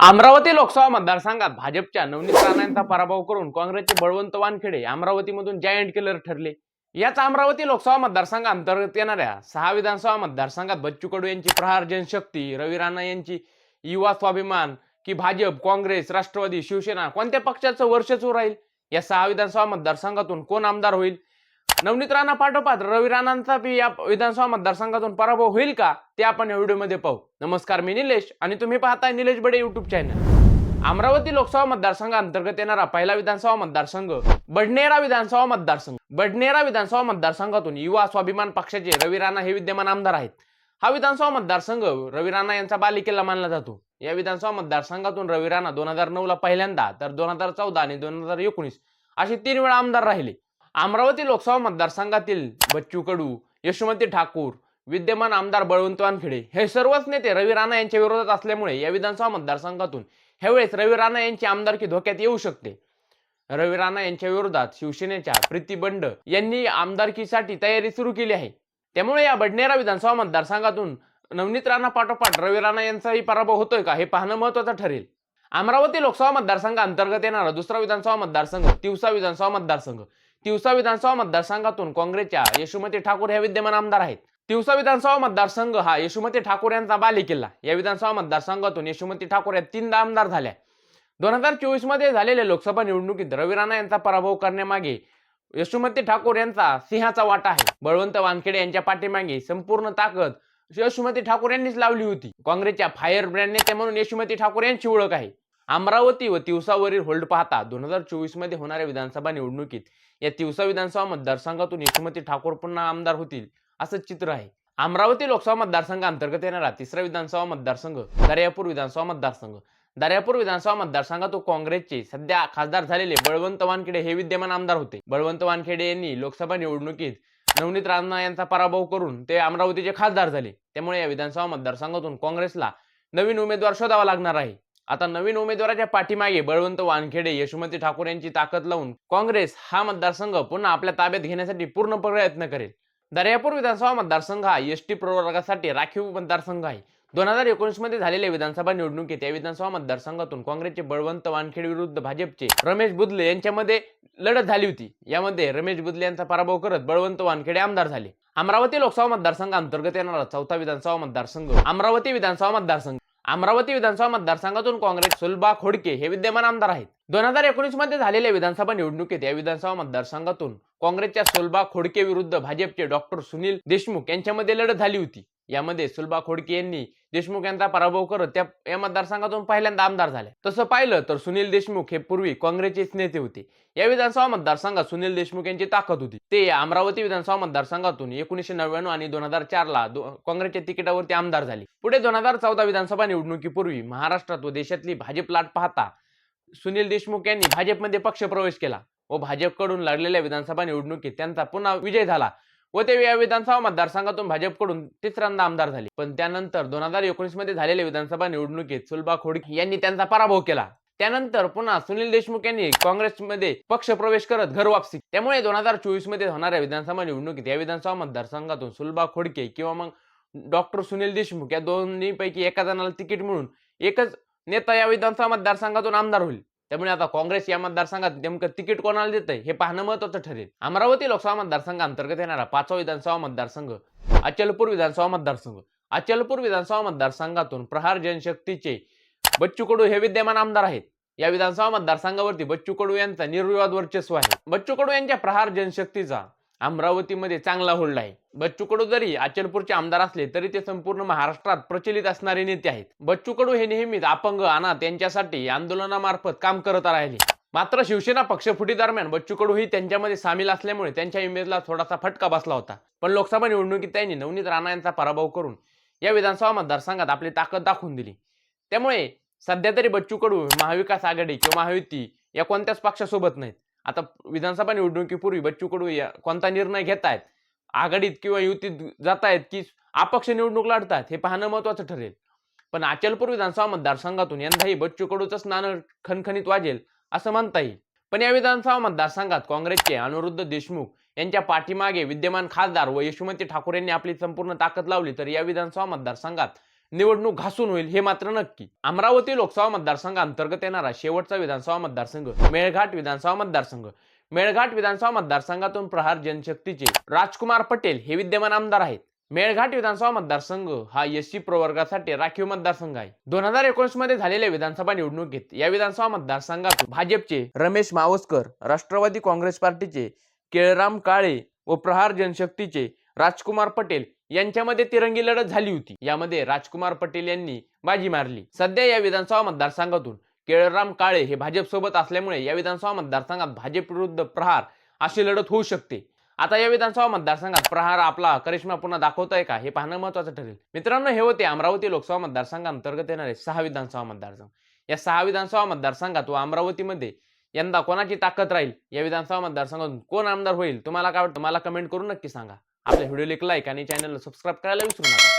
अमरावती लोकसभा मतदारसंघात भाजपच्या नवनीत राणांचा पराभव करून काँग्रेसचे बळवंत वानखेडे अमरावतीमधून जायंट किलर ठरले. याच अमरावती लोकसभा मतदारसंघाअंतर्गत येणाऱ्या सहा विधानसभा मतदारसंघात बच्चू कडू यांची प्रहार जनशक्ती रवी राणा यांची युवा स्वाभिमान की भाजप काँग्रेस राष्ट्रवादी शिवसेना कोणत्या पक्षाचं वर्षच राहील? या सहा विधानसभा मतदारसंघातून कोण आमदार होईल? नवनीत राणा पाठोपाठ रवी राणांचा बी या विधानसभा मतदारसंघातून पराभव होईल का ते आपण या व्हिडिओमध्ये पाहू. नमस्कार मी निलेश आणि तुम्ही पाहताय निलेश बडे युट्यूब चॅनल अमरावती लोकसभा मतदारसंघाअंतर्गत येणारा पहिला विधानसभा मतदारसंघ बडनेरा विधानसभा मतदारसंघ. बडनेरा विधानसभा मतदारसंघातून युवा स्वाभिमान पक्षाचे रवी राणा हे विद्यमान आमदार आहेत. हा विधानसभा मतदारसंघ रवी राणा यांचा बालिकेला मानला जातो. या विधानसभा मतदारसंघातून रवी राणा दोन हजार नऊ ला पहिल्यांदा तर दोन हजार चौदा आणि दोन हजार एकोणीस असे तीन वेळा आमदार राहिले. अमरावती लोकसभा मतदारसंघातील बच्चू कडू यशवंती ठाकूर विद्यमान आमदार बळवंत वानखेडे हे सर्वच नेते रवी राणा यांच्या विरोधात असल्यामुळे या विधानसभा मतदारसंघातून ह्यावेळेस रवी राणा यांची आमदारकी धोक्यात येऊ शकते. रवी राणा यांच्या विरोधात शिवसेनेच्या प्रीती बंड यांनी आमदारकीसाठी तयारी सुरू केली आहे. त्यामुळे या बडनेरा विधानसभा मतदारसंघातून नवनीत राणा पाठोपाठ रवी राणा यांचाही पराभव होतोय का हे पाहणं महत्वाचं ठरेल. अमरावती लोकसभा मतदारसंघ अंतर्गत येणारा दुसरा विधानसभा मतदारसंघ तिवसा विधानसभा मतदारसंघ. तिवसा विधानसभा मतदारसंघातून काँग्रेसच्या यशुमती ठाकूर ह्या विद्यमान आमदार आहेत. तिवसा विधानसभा मतदारसंघ हा यशुमती ठाकूर यांचा बालेकिल्ला. या विधानसभा मतदारसंघातून यशुमती ठाकूर या तीनदा आमदार झाल्या दोन हजार चोवीसमध्ये झालेल्या लोकसभा निवडणुकीत रवी राणा यांचा पराभव करण्यामागे यशुमती ठाकूर यांचा सिंहाचा वाटा आहे. बळवंत वानखेडे यांच्या पाठीमागे संपूर्ण ताकद यशुमती ठाकूर यांनीच लावली होती. काँग्रेसच्या फायर ब्रँड नेते म्हणून यशुमती ठाकूर यांची ओळख आहे. अमरावती व तिवसावरील होल्ड पाहता दोन हजार चोवीसमध्ये होणाऱ्या विधानसभा निवडणुकीत या तिवसा विधानसभा मतदारसंघातून यशोमती ठाकूर पुन्हा आमदार होतील असं चित्र आहे. अमरावती लोकसभा मतदारसंघाअंतर्गत येणारा तिसरा विधानसभा मतदारसंघ दर्यापूर विधानसभा मतदारसंघ. दर्यापूर विधानसभा मतदारसंघातून काँग्रेसचे सध्या खासदार झालेले बळवंत वानखेडे हे विद्यमान आमदार होते. बळवंत वानखेडे यांनी लोकसभा निवडणुकीत नवनीत राणा यांचा पराभव करून ते अमरावतीचे खासदार झाले. त्यामुळे या विधानसभा मतदारसंघातून काँग्रेसला नवीन उमेदवार शोधावा लागणार आहे. आता नवीन उमेदवाराच्या पाठीमागे बळवंत वानखेडे यशोमती ठाकूर यांची ताकद लावून काँग्रेस हा मतदारसंघ पुन्हा आपल्या ताब्यात घेण्यासाठी पूर्ण प्रयत्न करेल. दर्यापूर विधानसभा मतदारसंघ हा एस टी प्रवर्गासाठी राखीव मतदारसंघ आहे. दोन हजार एकोणीसमध्ये झालेल्या विधानसभा निवडणुकीत या विधानसभा मतदारसंघातून काँग्रेसचे बळवंत वानखेडे विरुद्ध भाजपचे रमेश बुदले यांच्यामध्ये लढत झाली होती. यामध्ये रमेश बुदले यांचा पराभव करत बळवंत वानखेडे आमदार झाले. अमरावती लोकसभा मतदारसंघ अंतर्गत येणारा चौथा विधानसभा मतदारसंघ अमरावती विधानसभा मतदारसंघ. अमरावती विधानसभा मतदारसंघातून काँग्रेस सुलभा खोडके हे विद्यमान आमदार आहेत. दोन हजार एकोणीसमध्ये झालेल्या विधानसभा निवडणुकीत या विधानसभा मतदारसंघातून काँग्रेसच्या सुलभा खोडके विरुद्ध भाजपचे डॉक्टर सुनील देशमुख यांच्यामध्ये लढत झाली होती. यामध्ये सुलभा खोडके यांनी देशमुख यांचा पराभव करत त्या या मतदारसंघातून पहिल्यांदा आमदार झाले. तसं पाहिलं तर सुनील देशमुख हे पूर्वी काँग्रेसचेच नेते होते. या विधानसभा मतदारसंघात सुनील देशमुख यांची ताकद होती. ते अमरावती विधानसभा मतदारसंघातून एकोणीशे नव्याण्णव आणि दोन हजार चार ला काँग्रेसच्या तिकिटावरती आमदार झाले. पुढे दोन हजार चौदा विधानसभा निवडणुकीपूर्वी महाराष्ट्रात व देशातली भाजप लाट पाहता सुनील देशमुख यांनी भाजपमध्ये पक्ष प्रवेश केला व भाजपकडून लढलेल्या विधानसभा निवडणुकीत त्यांचा पुन्हा विजय झाला. व ते या विधानसभा मतदारसंघातून भाजपकडून तिसऱ्यांदा आमदार झाले. पण त्यानंतर दोन हजार एकोणीसमध्ये झालेल्या विधानसभा निवडणुकीत सुलभा खोडके यांनी त्यांचा पराभव केला. त्यानंतर पुन्हा सुनील देशमुख यांनी काँग्रेसमध्ये पक्ष प्रवेश करत घर वापसी. त्यामुळे दोन हजार चोवीसमध्ये होणाऱ्या विधानसभा निवडणुकीत या विधानसभा मतदारसंघातून सुलभा खोडके किंवा मग डॉक्टर सुनील देशमुख या दोन्हीपैकी एका जणाला तिकीट मिळून एकच नेता या विधानसभा मतदारसंघातून आमदार होईल. त्यामुळे आता काँग्रेस या मतदारसंघात नेमकं तिकीट कोणाला देत हे पाहणं महत्वाचं ठरेल. अमरावती लोकसभा मतदारसंघ अंतर्गत येणारा पाचवा विधानसभा मतदारसंघ अचलपूर विधानसभा मतदारसंघ. अचलपूर विधानसभा मतदारसंघातून प्रहार जनशक्तीचे बच्चू कडू हे विद्यमान आमदार आहेत. या विधानसभा मतदारसंघावरती बच्चू कडू यांचा निर्विवाद वर्चस्व आहे. बच्चू कडू यांच्या प्रहार जनशक्तीचा अमरावतीमध्ये चांगला होल्ड आहे. बच्चू कडू जरी अचलपूरचे आमदार असले तरी ते संपूर्ण महाराष्ट्रात प्रचलित असणारे नेते आहेत. बच्चू कडू हे नेहमीच अपंग अनाथ यांच्यासाठी आंदोलनामार्फत काम करत राहिले. मात्र शिवसेना पक्षफुटी दरम्यान बच्चू कडू ही त्यांच्यामध्ये सामील असल्यामुळे त्यांच्या इमेजला थोडासा फटका बसला होता. पण लोकसभा निवडणुकीत त्यांनी नवनीत राणा यांचा पराभव करून या विधानसभा मतदारसंघात आपली ताकद दाखवून दिली. त्यामुळे सध्या तरी बच्चू कडू महाविकास आघाडी किंवा महायुती या कोणत्याच पक्षासोबत नाहीत. आता विधानसभा निवडणुकीपूर्वी बच्चू कडू या कोणता निर्णय घेत आहेत आघाडीत किंवा युतीत जात आहेत की अपक्ष निवडणूक लढतात हे पाहणं महत्वाचं ठरेल. पण अचलपूर विधानसभा मतदारसंघातून यंदाही बच्चू कडूचंच नाणं खणखणीत वाजेल असं म्हणता येईल. पण या विधानसभा मतदारसंघात काँग्रेसचे अनिरुद्ध देशमुख यांच्या पाठीमागे विद्यमान खासदार व यशोमती ठाकूर यांनी आपली संपूर्ण ताकद लावली तर या विधानसभा मतदारसंघात निवडणूक घासून होईल हे मात्र नक्की. अमरावती लोकसभा मतदारसंघाअंतर्गत येणारा शेवटचा विधानसभा मतदारसंघ मेळघाट विधानसभा मतदारसंघ. मेळघाट विधानसभा मतदारसंघातून प्रहार जनशक्तीचे राजकुमार पटेल हे विद्यमान आमदार आहेत. मेळघाट विधानसभा मतदारसंघ हा एससी प्रवर्गासाठी राखीव मतदारसंघ आहे. दोन हजार एकोणीसमध्ये झालेल्या विधानसभा निवडणुकीत या विधानसभा मतदारसंघातून भाजपचे रमेश मावस्कर राष्ट्रवादी काँग्रेस पार्टीचे केळराम काळे व प्रहार जनशक्तीचे राजकुमार पटेल यांच्यामध्ये तिरंगी लढत झाली होती. यामध्ये राजकुमार पटेल यांनी बाजी मारली. सध्या या विधानसभा मतदारसंघातून केळराम काळे हे भाजप सोबत असल्यामुळे या विधानसभा मतदारसंघात भाजप विरुद्ध प्रहार अशी लढत होऊ शकते. आता या विधानसभा मतदारसंघात प्रहार आपला करिश्मा पुन्हा दाखवतोय का हे पाहणं महत्वाचं ठरेल. मित्रांनो हे होते अमरावती लोकसभा मतदारसंघांतर्गत येणारे सहा विधानसभा मतदारसंघ. या सहा विधानसभा मतदारसंघात व अमरावतीमध्ये यंदा कोणाची ताकद राहील? या विधानसभा मतदारसंघातून कोण आमदार होईल? तुम्हाला काय वाटतं? मला कमेंट करून नक्की सांगा. आपल्या व्हिडिओला एक लाईक आणि चॅनलला सबस्क्राईब करायला विसरू नका.